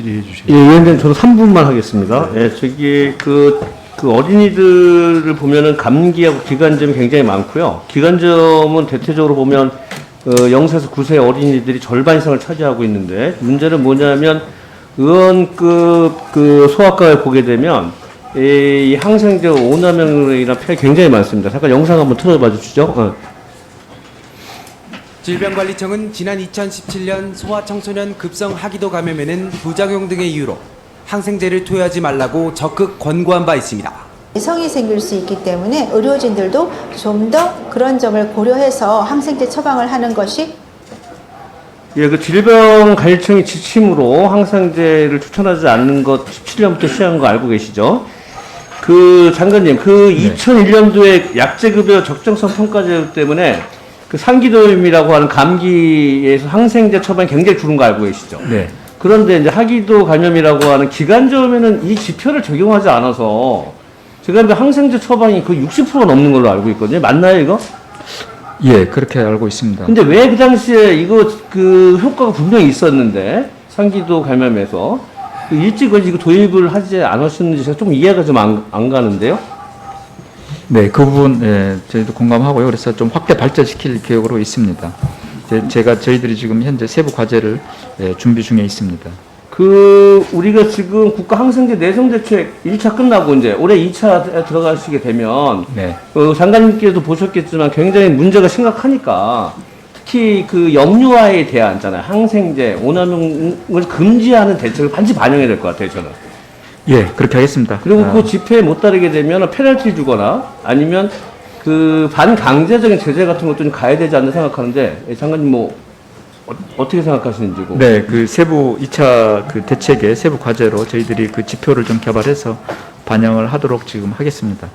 질의해 주시죠. 예, 위원장님 저도 3분만 하겠습니다. 예, 저기 그, 그 어린이들을 보면은 감기하고 기관점이 굉장히 많고요. 기관점은 대체적으로 보면 어, 0세에서 9세 어린이들이 절반 이상을 차지하고 있는데 문제는 뭐냐면 의원급 그 소아과에 보게 되면 이 항생제 오남용이나 폐 굉장히 많습니다. 잠깐 영상 한번 틀어봐 주시죠. 어. 질병관리청은 지난 2017년 소아청소년 급성 하기도 감염에는 부작용 등의 이유로 항생제를 투여하지 말라고 적극 권고한 바 있습니다. 성이 생길 수 있기 때문에 의료진들도 좀 더 그런 점을 고려해서 항생제 처방을 하는 것이 예, 그 질병관리청의 지침으로 항생제를 추천하지 않는 것 17년부터 시작한 거 알고 계시죠? 그 장관님, 그 2001년도에 약제급여 적정성 평가제 때문에 그 상기도염이라고 하는 감기에서 항생제 처방이 굉장히 줄은 거 알고 계시죠? 네. 그런데 이제 하기도 감염이라고 하는 기관점에는 이 지표를 적용하지 않아서 제가 그 항생제 처방이 그 60% 넘는 걸로 알고 있거든요. 맞나요, 이거? 예, 그렇게 알고 있습니다. 근데 왜 그 당시에 이거 그 효과가 분명히 있었는데 상기도 감염에서 그 일찍 이거 도입을 하지 않으셨는지 제가 좀 이해가 좀안안 가는데요. 네, 그 부분 예, 저희도 공감하고요. 그래서 좀 확대 발전시킬 계획으로 있습니다. 제, 제가 저희들이 지금 현재 세부 과제를 예, 준비 중에 있습니다. 그 우리가 지금 국가 항생제 내성 대책 1차 끝나고 이제 올해 2차 들어가시게 되면 네. 어, 장관님께도 보셨겠지만 굉장히 문제가 심각하니까 특히 그 영유아에 대한 있잖아요 항생제 오남용을 금지하는 대책을 반드시 반영해야 될 것 같아요 저는. 예, 그렇게 하겠습니다. 그리고 아, 그 집회에 못 따르게 되면 페널티 주거나 아니면 그 반강제적인 제재 같은 것도 좀 가야 되지 않나 생각하는데 예, 장관님 뭐 어, 떻게 생각하시는지고. 네, 그 세부 2차 그 대책의 세부 과제로 저희들이 그 지표를 좀 개발해서 반영을 하도록 지금 하겠습니다.